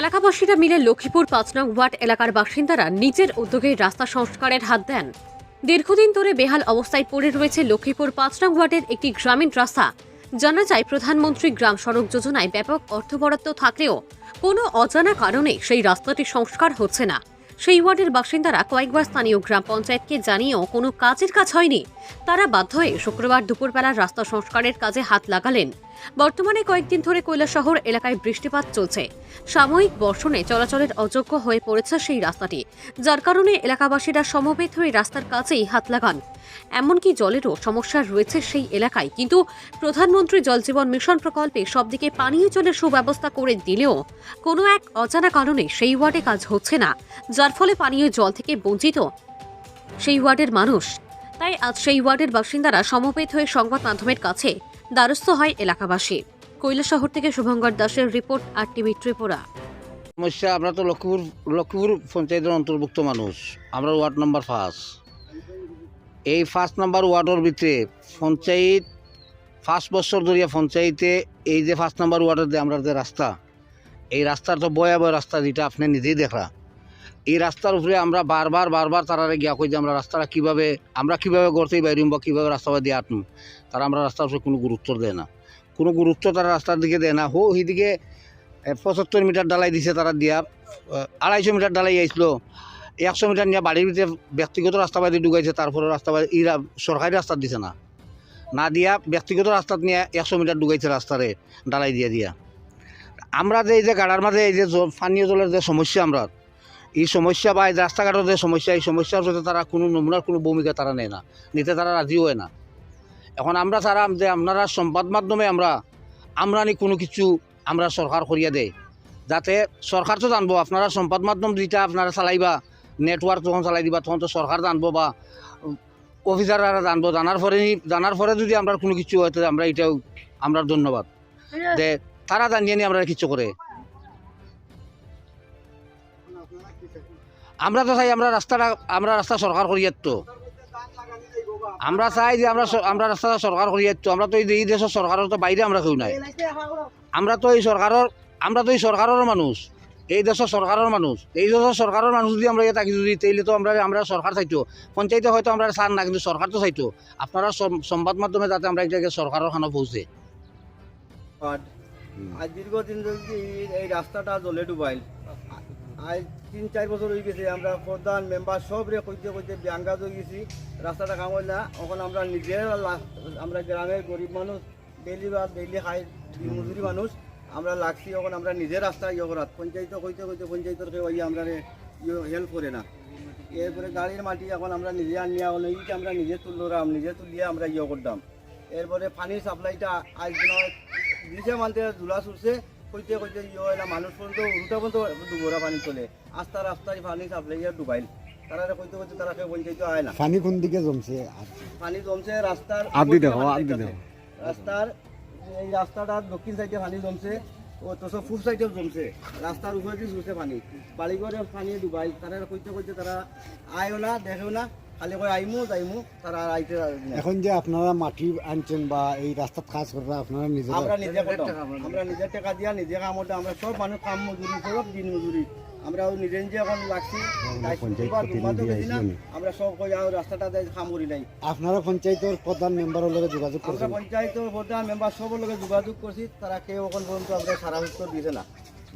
এলাকাবাসীরা মিলে লক্ষ্মীপুর পাঁচ নং ওয়ার্ড এলাকার বাসিন্দারা নিজের উদ্যোগে রাস্তা সংস্কারের হাত দেন। দীর্ঘদিন ধরে বেহাল অবস্থায় পড়ে রয়েছে লক্ষ্মীপুর পাঁচ নং ওয়ার্ডের একটি গ্রামীণ রাস্তা। জানা যায়, প্রধানমন্ত্রী গ্রাম সড়ক যোজনায় ব্যাপক অর্থ বরাদ্দ থাকলেও কোনো অজানা কারণে সেই রাস্তাটি সংস্কার হচ্ছে না। সেই ওয়ার্ডের বাসিন্দারা কয়েকবার স্থানীয় গ্রাম পঞ্চায়েতকে জানিয়েও কোনো কাজের কাজ হয়নি। তারা বাধ্য হয়ে শুক্রবার দুপুরবেলার রাস্তা সংস্কারের কাজে হাত লাগালেন। বর্তমানে কয়েকদিন ধরে কৈলাসহর এলাকায় বৃষ্টিপাত চলছে। সাময়িক বর্ষণে চলাচলের অযোগ্য হয়ে পড়েছে সেই রাস্তাটি, যার কারণে এলাকাবাসীরা সমবেত হয়ে রাস্তার কাছেই হাত লাগান। এমনকি জলেরও সমস্যা রয়েছে সেই এলাকায়, কিন্তু প্রধানমন্ত্রী জল জীবন মিশন প্রকল্পে সবদিকে পানীয় জলের সুব্যবস্থা করে দিলেও কোনো এক অজানা কারণে সেই ওয়ার্ডে কাজ হচ্ছে না, যার ফলে পানীয় জল থেকে বঞ্চিত সেই ওয়ার্ডের মানুষ। তাই আজ সেই ওয়ার্ডের বাসিন্দারা সমবেত হয়ে সংবাদ মাধ্যমের কাছে দ্বারস্থ হয় এলাকাবাসী। কৈলাসহর থেকে শুভঙ্কর দাসের রিপোর্ট আর টিভি ত্রিপুরা। সমস্যা, আমরা তো লক্ষ্মীপুর লক্ষ্মীপুর পঞ্চায়েতের অন্তর্ভুক্ত মানুষ। আমরা ওয়ার্ড নাম্বার ফার্স্ট। এই ফার্স্ট নাম্বার ওয়ার্ডের ভিতরে পঞ্চায়েত ফার্স্ট বছর ধরিয়া পঞ্চায়েতে এই যে ফার্স্ট নাম্বার ওয়ার্ডের যে আমরা যে রাস্তা, এই রাস্তার তো বয়াবয় রাস্তা যেটা আপনি নিজেই দেখরা এই রাস্তার উপরে আমরা বারবার বারবার তারারে গিয়া কই যে আমরা রাস্তাটা কীভাবে আমরা কীভাবে গড়তেই বাইরিম বা কীভাবে রাস্তা দিয়ে আটম তারা আমরা রাস্তার উপরে কোনো গুরুত্ব দেয় না। কোনো গুরুত্ব তারা রাস্তার দিকে দেয় না। হো সেইদিকে এ, পঁচাত্তর মিটার ডালাই দিছে তারা দিয়া আড়াইশো মিটার ডালাই আইছিল একশো মিটার নিয়ে বাড়ির ভিতরে ব্যক্তিগত রাস্তা বাদি ঢুকাইছে তারপরে রাস্তা বাদি ই রা- সরকারি রাস্তা দিছে না। না দিয়া ব্যক্তিগত রাস্তাত নিয়ে একশো মিটার ঢুকাইছে রাস্তারে ডালাই দিয়া দিয়া। আমরা যে এই যে গাড়ার মাঝে এই যে পানীয় জলের যে সমস্যা আমরা এই সমস্যা বা এই রাস্তাঘাটের যে সমস্যা এই সমস্যার সাথে তারা কোনো নমুনার কোনো ভূমিকা তারা নেয় না। নিতে তারা রাজিও হয় না। এখন আমরা তারা যে আপনারা সংবাদ মাধ্যমে আমরা আমরা নি কোনো কিছু আমরা সরকার করিয়া দেয়। যাতে সরকার তো জানব আপনারা সংবাদ মাধ্যম যেটা আপনারা চালাইবা নেটওয়ার্ক যখন চালাই দিবা তখন তো সরকার জানব বা অফিসাররা জানব। জানার পরে জানার পরে যদি আমরা কোনো কিছু হয় তাহলে আমরা এটাও আমরা ধন্যবাদ। যে তারা জানিয়ে নি আমরা কিছু করে। আমরা তো চাই আমরা রাস্তাটা, আমরা রাস্তা সরকার করিয়ার তো আমরা চাই যে আমরা আমরা রাস্তাটা সরকার করিয়ার তো আমরা তো এই দেশের সরকারের তো বাইরে আমরা কেউ নাই। আমরা তো এই সরকারের, আমরা তো এই সরকারের মানুষ। এই দেশের সরকারের মানুষ। এই দেশের সরকারের মানুষ যদি আমরা থাকি যদি তাইলে তো আমরা আমরা সরকার চাইতো। পঞ্চায়েতে হয়তো আমরা চান না, কিন্তু সরকার তো চাইতো। আপনারা সংবাদ মাধ্যমে যাতে আমরা এটাকে সরকারের খানা পৌঁছে। আজ দীর্ঘদিন এই রাস্তাটা জলে ডুবাইল। আজ তিন, চার বছর হয়ে গেছে, আমরা প্রধান মেম্বার সব রে কইতে কইতে ব্যাঙ্গা হয়ে গেছি, রাস্তাটা কাম না, এখন আমরা নিজের আমরা গ্রামের গরিব মানুষ ডেইলি বা ডেইলি খাই মজুরি মানুষ, আমরা লাগছি, এখন আমরা নিজের রাস্তা ইয়ে করাত পঞ্চায়েত কইতে কইতে পঞ্চায়েতের কেউ ইয়ে আমরা হেল্প করে না। এরপরে গাড়ির মাটি এখন আমরা নিজে আনিয়া হলো এইটা আমরা নিজে তুললাম, নিজে তুলিয়ে আমরা ইয়ে করতাম। এরপরে পানির সাপ্লাইটা আজ দিন, দিছে মানতে ধুলা চুরছে কইতে কইতে ইয়ে না মানুষ পর্যন্ত উল্টা পর্যন্ত দুবরা পানি চলে। আস্তা রাস্তায় পানি সাপ্লাই ডুবাইল। তারা কইতে কইতে তারা কেউ পঞ্চায়েত আয় না। পানি কোন দিকে জমছে? পানি জমছে রাস্তার আদি দেখো, আদি দেখো। রাস্তার এই রাস্তাটার দক্ষিণ সাইডে পানি জমছে ও তো সব পূব সাইডেও জমছে। রাস্তার উপরে দিয়ে জুড়ছে পানি। বাড়ি করে পানি ডুবাই তারা কইতে কইতে তারা আয়ও না দেখেও না। খালি কই আইমু যাইমু তারা আর আইতে এখন যে আপনারা মাটি আনছেন বা এই রাস্তাত কাজ করা আপনারা নিজেরা আমরা নিজে আমরা নিজের টাকা দিয়া নিজে কাম করতাম আমরা সব মানুষ কাম মজুরি সব দিন মজুরি। আমরা নিজে নিজে এখন লাগছি। আমরা সব কই আর রাস্তাটা কাম করি নাই। আপনারা পঞ্চায়েতের প্রধান মেম্বারের লগে যোগাযোগ আমরা করছেন? পঞ্চায়েতের প্রধান মেম্বার সবার লগে যোগাযোগ করছি তারা কেউ এখন পর্যন্ত আমরা সারা উত্তর দিছে না।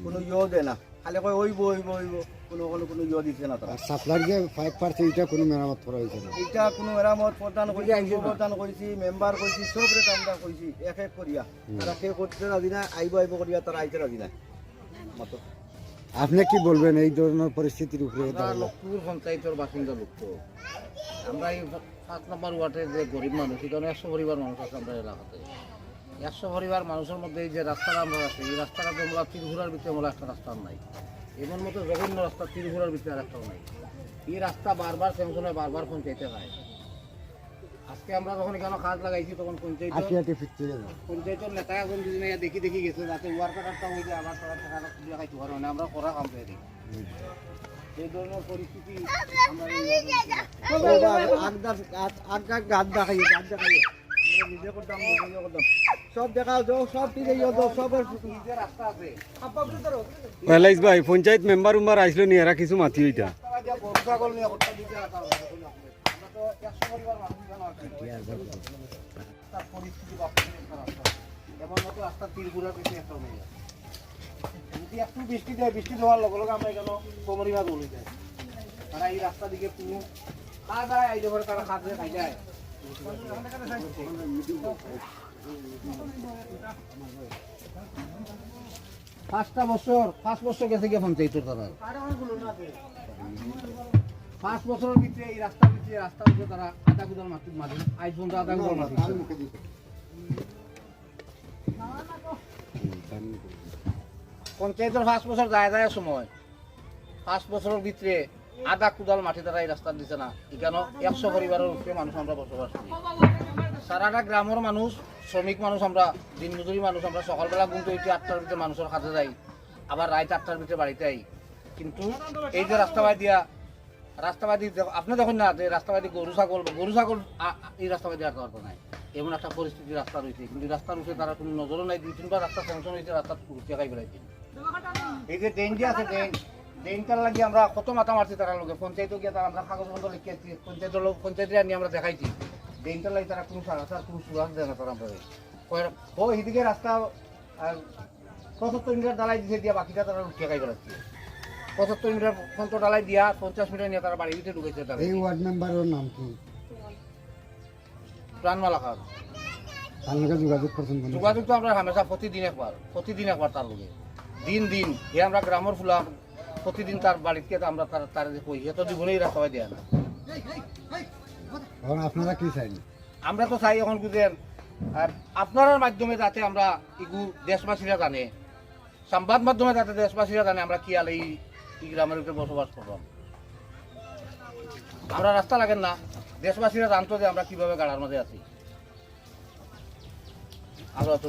কোনো ইয়েও দেয় না। খালি কয় ওইব ওইব ওইব কোনো কোনো কোনো ইয়ে দিছে না তারা। আর সাপ্লাইর যে ফাইভ পার্সেন্ট এটা কোনো মেরামত করা হয়েছে না। এটা কোনো মেরামত প্রধান কইছি প্রধান কইছি মেম্বার কইছি সব রেট আমরা কইছি এক এক করিয়া। তারা কেউ করতে রাজি না আইব আইব করিয়া তারা আইতে রাজি না। মতো আপনি কি বলবেন এই ধরনের পরিস্থিতির উপরে? লক্ষ্মীপুর পঞ্চায়েতের বাসিন্দা লোক তো আমরা এই সাত নম্বর ওয়ার্ডের যে গরিব মানুষ এখানে একশো পরিবার মানুষ আছে আমরা এলাকাতে। একশো পরিবার মানুষের মধ্যে এই যে রাস্তাটা আমরা আছে এই রাস্তাটা আমরা তিরঘুরার ভিতরে আমরা একটা রাস্তা নাই এমন মতো জঘন্য রাস্তা তিরঘুরার ভিতরে আর একটাও নাই এই রাস্তা বারবার হয় বারবার পঞ্চায়েতে হয় আজকে আমরা যখন এখানে কাজ লাগাইছি তখন পঞ্চায়েত পঞ্চায়েতের নেতা এখন দুদিন দেখি দেখি গেছে যাতে ওয়ার্কারটা হয়ে যায় আবার তারা টাকাটা তুলে খাইতে পারবে না আমরা করা কাম পেয়ে দেখি এই ধরনের পরিস্থিতি আমরা আগ গাদ দেখাই গাদ দেখাই নিজে হয়ে রাস্তা ভাই পঞ্চায়েত মেম্বার উম্বার নি এরা মাতি ওইটা রাস্তা দিয়া গরু ছাগল নিয়ে হত্যা দিতে আসা হয়েছে। আমরা তো একশো পরিবার মানুষ এখানে আছি। রাস্তার পরিস্থিতি বাপরে একটা বৃষ্টি দেয় বৃষ্টি দেওয়ার লগে লগে আমরা এখানে কোমরিমা বলে যায় তারা এই রাস্তা দিকে কোনো খাওয়া দাওয়া আইতে পারে তারা খাতে খাই যায় পাঁচটা বছর, পাঁচ বছর গেছে গিয়ে পঞ্চায়েতের তারা পাঁচ বছরের ভিতরে এই রাস্তার ভিতরে রাস্তার ভিতরে তারা আধা কুদাল মাটি মাটি, আজ পর্যন্ত আধা কুদাল মাটি পঞ্চায়েতের পাঁচ বছর যায় যায় সময়। পাঁচ বছরের ভিতরে আধা কুদাল মাটি তারা এই রাস্তা দিছে না। এখানে একশো পরিবারের উপরে মানুষ আমরা বসবাস করি। সারাটা গ্রামের মানুষ, শ্রমিক মানুষ আমরা, দিনমজুরি মানুষ আমরা, সকালবেলা ঘুমতে উঠি আটটার ভিতরে মানুষের কাছে যাই, আবার রাত আটটার ভিতরে বাড়িতে আই। কিন্তু এই যে রাস্তাবাই দিয়া রাস্তাবাদী আপনি দেখুন না যে রাস্তাবাদী গরু, ছাগল গরু, ছাগল এই রাস্তাবাদী আর দরকার নাই। এমন একটা পরিস্থিতি রাস্তা রয়েছে। কিন্তু রাস্তার উপরে তারা কোনো নজরও নাই। দুই তিনবার রাস্তা স্যাংশন হয়েছে রাস্তা উঠতে খাই বেড়াইছে এই যে ড্রেন যে আছে ড্রেন ড্রেনটার লাগি আমরা কত মাথা মারছি তারা লোকে পঞ্চায়েতও গিয়ে তারা আমরা কাগজ পত্র লিখিয়েছি পঞ্চায়েতের লোক পঞ্চায়েতে আনি আমরা দেখাইছি। ড্রেনটার লাগি তারা কোনো রাস্তার কোনো সুরাজ দেয় না তারা আমরা। ও এইদিকে রাস্তা আর পঁচাত্তর মিটার ডালাই দিছে দিয়া বাকিটা তারা উঠতে খাই বেড়াচ্ছে পঁচাত্তর মিটার পঞ্চাশ ডালাই দিয়া পঞ্চাশ মিটার নিয়ে তারা বাড়ির ভিতরে ঢুকেছে তারা। এই ওয়ার্ড মেম্বারের নাম কি? প্রাণমালা খান। তার লগে যোগাযোগ করছেন? যোগাযোগ তো আমরা হামেশা প্রতিদিন একবার প্রতিদিন একবার তার লগে। দিন দিন। এ আমরা গ্রামের ফুলা প্রতিদিন তার বাড়িতে আমরা তার তার কই এত জীবনেই রাখা দেয় না। এখন আপনারা কি চাই আমরা তো চাই এখন বুঝেন আর আপনার মাধ্যমে যাতে আমরা ইগু দেশবাসীরা জানে সংবাদ মাধ্যমে যাতে দেশবাসীরা জানে আমরা কি আলে এই গ্রামের ভিতরে বসবাস করলাম আমরা রাস্তা লাগেন না দেশবাসীরা জানতো যে আমরা কীভাবে গাড়ার মধ্যে আছি। আমরা তো